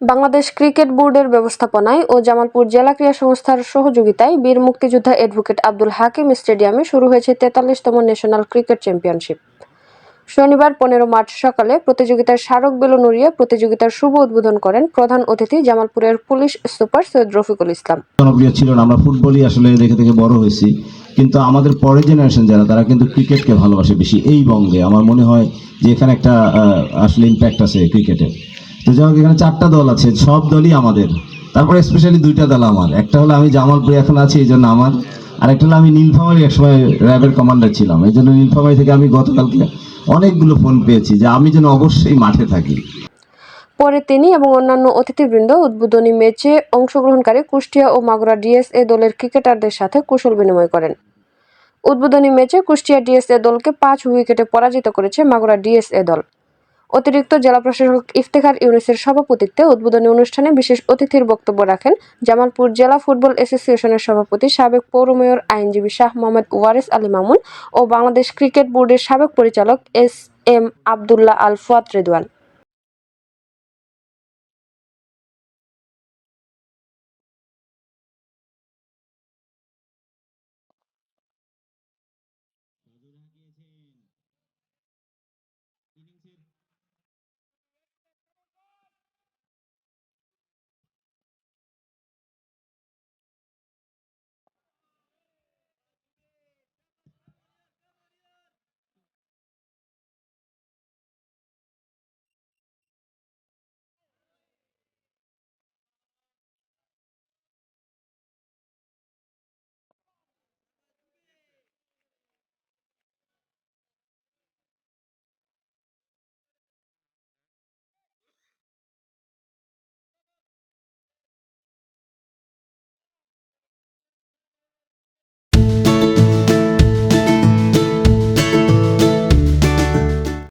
Bangladesh cricket বোর্ডের ব্যবস্থাপনায় ও জামালপুর জেলা ক্রীড়া সংস্থার সহযোগিতায় বীর মুক্তিযোদ্ধা অ্যাডভোকেট আব্দুল হাকিম স্টেডিয়ামে শুরু হয়েছে তেতাল্লিশতম ন্যাশনাল ক্রিকেট চ্যাম্পিয়নশিপ। শনিবার পনেরো মার্চ সকালে প্রতিযোগিতার স্মারক বেলুন উড়িয়ে প্রতিযোগিতার শুভ উদ্বোধন করেন প্রধান অতিথি জামালপুরের পুলিশ সুপার সৈয়দ রফিকুল ইসলাম। জনপ্রিয় ছিল না আমরা ফুটবলই আসলে দেখে দেখে বড় হয়েছি। কিন্তু আমাদের পরের জেনারেশন যারা, তারা কিন্তু ক্রিকেটকে ভালোবাসে বেশি। এই বঙ্গে আমার মনে হয় যে এখানে একটা আসলে ইম্প্যাক্ট আছে ক্রিকেটের। যাই হোক, এখানে চারটা দল আছে, সব দলই আমাদের। তারপরে স্পেশালি দুইটা দল আমার। একটা হলো আমি জামালপুরে এখন আছি, এই জন্য আমার। আর একটা হলো আমি নীলফামারি একসময় র্যাবের কমান্ডার ছিলাম। এই জন্য নীলফামারি থেকে আমি গতকালকে অনেকগুলো ফোন পেয়েছি যে আমি যেন অবশ্যই মাঠে থাকি। পরে তিনি এবং অন্যান্য অতিথিবৃন্দ উদ্বোধনী ম্যাচে অংশগ্রহণকারী কুষ্টিয়া ও মাগুরা ডিএসএ দলের ক্রিকেটারদের সাথে কুশল বিনিময় করেন। উদ্বোধনী ম্যাচে কুষ্টিয়া ডিএসএ দলকে পাঁচ উইকেটে পরাজিত করেছে মাগুরা ডিএসএ দল। অতিরিক্ত জেলা প্রশাসক ইফতেখার ইউনিসের সভাপতিত্বে উদ্বোধনী অনুষ্ঠানে বিশেষ অতিথির বক্তব্য রাখেন জামালপুর জেলা ফুটবল অ্যাসোসিয়েশনের সভাপতি সাবেক পৌর মেয়র আইনজীবী শাহ মোহাম্মদ ওয়ারেস আলী মামুন ও বাংলাদেশ ক্রিকেট বোর্ডের সাবেক পরিচালক এস এম আবদুল্লাহ আল ফুয়াদ রেদওয়ান।